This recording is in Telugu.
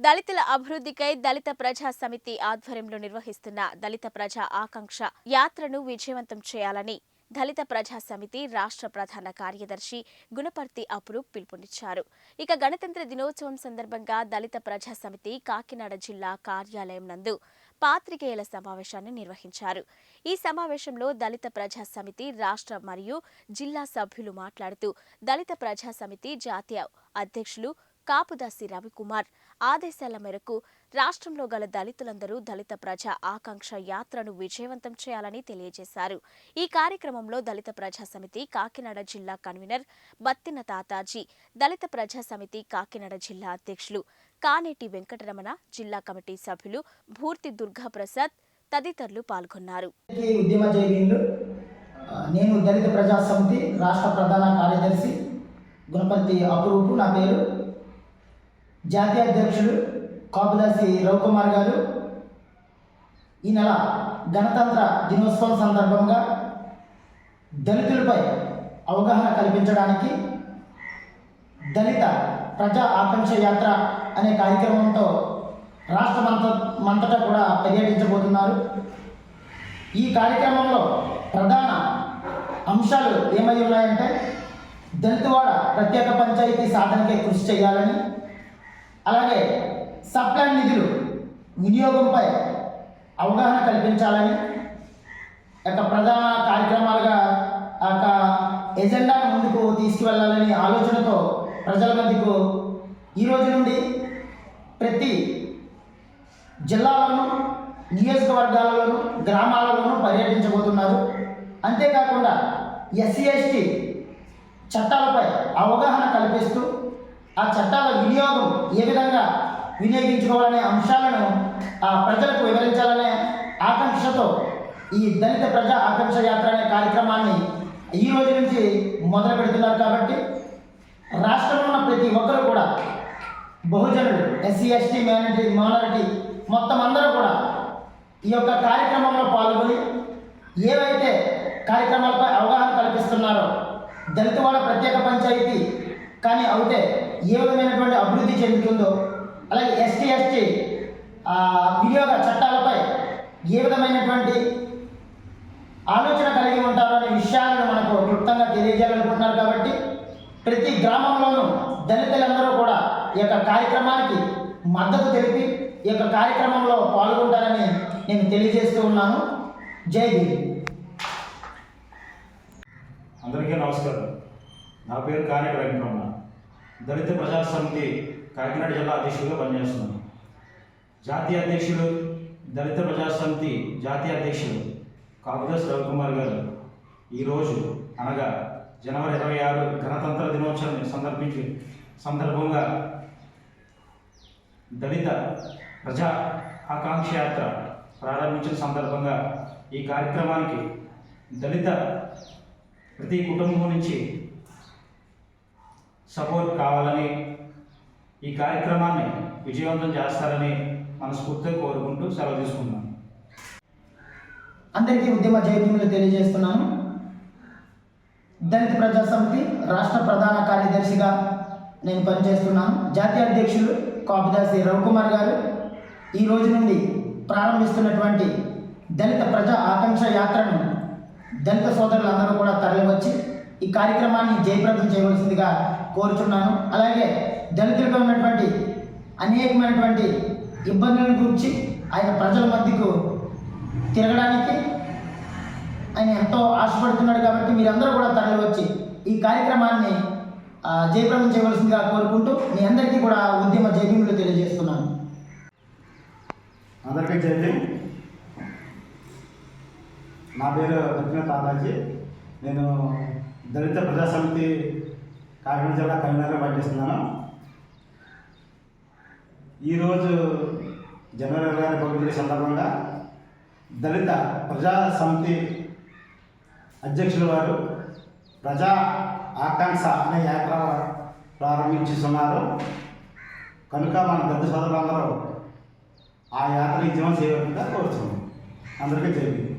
దళితుల అభివృద్ధికై దళిత ప్రజా సమితి ఆధ్వర్యంలో నిర్వహిస్తున్న దళిత ప్రజా ఆకాంక్ష యాత్రను విజయవంతం చేయాలని దళిత ప్రజా సమితి రాష్ట్ర ప్రధాన కార్యదర్శి గుణపర్తి అపురూప్ పిలుపునిచ్చారు. ఇక గణతంత్ర దినోత్సవం సందర్భంగా దళిత ప్రజా సమితి కాకినాడ జిల్లా కార్యాలయం నందు పాత్రికేయుల సమావేశాన్ని నిర్వహించారు. ఈ సమావేశంలో దళిత ప్రజా సమితి రాష్ట్ర మరియు జిల్లా సభ్యులు మాట్లాడుతూ దళిత ప్రజా సమితి జాతీయ అధ్యక్షులు కాపుదాసి రవికుమార్ ఆదేశాల మేరకు రాష్ట్రంలో గల దళితులందరూ దళిత ప్రజా ఆకాంక్ష యాత్రను విజయవంతం చేయాలని తెలియజేశారు. ఈ కార్యక్రమంలో దళిత ప్రజా సమితి కాకినాడ జిల్లా కన్వీనర్ బత్తిన తాతాజీ దళిత ప్రజా సమితి కాకినాడ జిల్లా అధ్యక్షులు కానేటి వెంకటరమణ జిల్లా కమిటీ సభ్యులు భూర్తి దుర్గాప్రసాద్ తదితరులు పాల్గొన్నారు. నేను దళిత ప్రజా సమితి రాష్ట్ర ప్రధాన కార్యదర్శి గుణపతి అపురూపు నా పేరు. జాతీయ అధ్యక్షుడు కాపుదాసి రవికుమార్ గారు. ఈ నెల గణతంత్ర దినోత్సవం సందర్భంగా దళితులపై అవగాహన కల్పించడానికి దళిత ప్రజా ఆకాంక్ష యాత్ర అనే కార్యక్రమంతో రాష్ట్ర మంత మంతటా కూడా పర్యటించబోతున్నారు. ఈ కార్యక్రమంలో ప్రధాన అంశాలు ఏమై ఉన్నాయంటే దళితవాడ ప్రత్యేక పంచాయతీ సాధనకే కృషి చేయాలని అలాగే సప్లాన్ నిధులు వినియోగంపై అవగాహన కల్పించాలని యొక్క ప్రధాన కార్యక్రమాలుగా ఆ యొక్క ఎజెండా ముందుకు తీసుకువెళ్ళాలని ఆలోచనతో ప్రజల మధ్యకు ఈ రోజు నుండి ప్రతి జిల్లాలోనూ నియోజకవర్గాలలోను గ్రామాలలోనూ పర్యటించబోతున్నారు. అంతేకాకుండా ఎస్సీ ఎస్టీ చట్టాలపై అవగాహన కల్పిస్తూ ఆ చట్టాల వినియోగం ఏ విధంగా వినియోగించుకోవాలనే అంశాలను ఆ ప్రజలకు వివరించాలనే ఆకాంక్షతో ఈ దళిత ప్రజా ఆకాంక్ష యాత్ర అనే కార్యక్రమాన్ని ఈ రోజు నుంచి మొదలు పెడుతున్నారు కాబట్టి రాష్ట్రంలో ఉన్న ప్రతి ఒక్కరు కూడా బహుజనులు ఎస్సీ ఎస్టీ మైనారిటీ మైనారిటీ మొత్తం అందరూ కూడా ఈ యొక్క కార్యక్రమంలో పాల్గొని ఏవైతే కార్యక్రమాలపై అవగాహన కల్పిస్తున్నారో దళితవాడ ప్రత్యేక పంచాయతీ కానీ అయితే ఏ విధమైనటువంటి అభివృద్ధి చెందుతుందో అలాగే ఎస్టీ ఎస్టీ వినియోగ చట్టాలపై ఏ విధమైనటువంటి ఆలోచన కలిగి ఉంటారో అనే విషయాలను మనకు క్లుప్తంగా తెలియజేయాలనుకుంటున్నారు కాబట్టి ప్రతి గ్రామంలోనూ దళితులందరూ కూడా ఈ యొక్క కార్యక్రమానికి మద్దతు తెలిపి ఈ యొక్క కార్యక్రమంలో పాల్గొంటారని నేను తెలియజేస్తూ ఉన్నాను. జై భీమ్. అందరికీ నమస్కారం. నా పేరు కార్యక్రమం దళిత ప్రజా సమితి కాకినాడ జిల్లా అధ్యక్షుడిగా పనిచేస్తున్నాను జాతీయ అధ్యక్షుడు దళిత ప్రజా సమితి జాతీయ అధ్యక్షుడు కాపుదాస్ రవికుమార్ గారు. ఈరోజు అనగా జనవరి ఇరవై ఆరు గణతంత్ర దినోత్సవాన్ని సందర్భించి సందర్భంగా దళిత ప్రజా ఆకాంక్ష యాత్ర ప్రారంభించిన సందర్భంగా ఈ కార్యక్రమానికి దళిత ప్రతి కుటుంబం నుంచి సపోర్ట్ కావాలని ఈ కార్యక్రమాన్ని విజయవంతం చేస్తారని మనస్ఫూర్తిగా కోరుకుంటూ సెలవు తీసుకున్నాను అందరికీ ఉద్యమ జైభీములు తెలియజేస్తున్నాను. దళిత ప్రజా సమితి రాష్ట్ర ప్రధాన కార్యదర్శిగా నేను పనిచేస్తున్నాను. జాతీయ అధ్యక్షులు కాపిదాసి రవికుమార్ గారు ఈ రోజు నుండి ప్రారంభిస్తున్నటువంటి దళిత ప్రజా ఆకాంక్ష యాత్రను దళిత సోదరులందరూ కూడా తరలివచ్చి ఈ కార్యక్రమాన్ని జయప్రదం చేయవలసిందిగా కోరుచున్నాను. అలాగే దళితులకు ఉన్నటువంటి అనేకమైనటువంటి ఇబ్బందులను గురించి ఆయన ప్రజల మధ్యకు తిరగడానికి ఆయన ఎంతో ఆశపడుతున్నాడు కాబట్టి మీరందరూ కూడా తరలివచ్చి ఈ కార్యక్రమాన్ని జయప్రదం చేయవలసిందిగా కోరుకుంటూ మీ అందరికీ కూడా ఉద్యమ జయభీములు తెలియజేస్తున్నాను. అందరికీ జై నా పేరు రత్న తాతాజీ నేను దళిత ప్రజాసమితి కాకినాడ జిల్లా కన్వీనర్గా పనిచేస్తున్నాను. ఈరోజు జనవరి ఇరవై ఆరు పబ్లిక్ సందర్భంగా దళిత ప్రజా సమితి అధ్యక్షుల వారు ప్రజా ఆకాంక్ష అనే యాత్ర ప్రారంభించుతున్నారు. కనుక మన పెద్ద సోదరులందరూ ఆ యాత్ర విజయం చేయకుండా కోరుతున్నాం. అందరికీ జరిగింది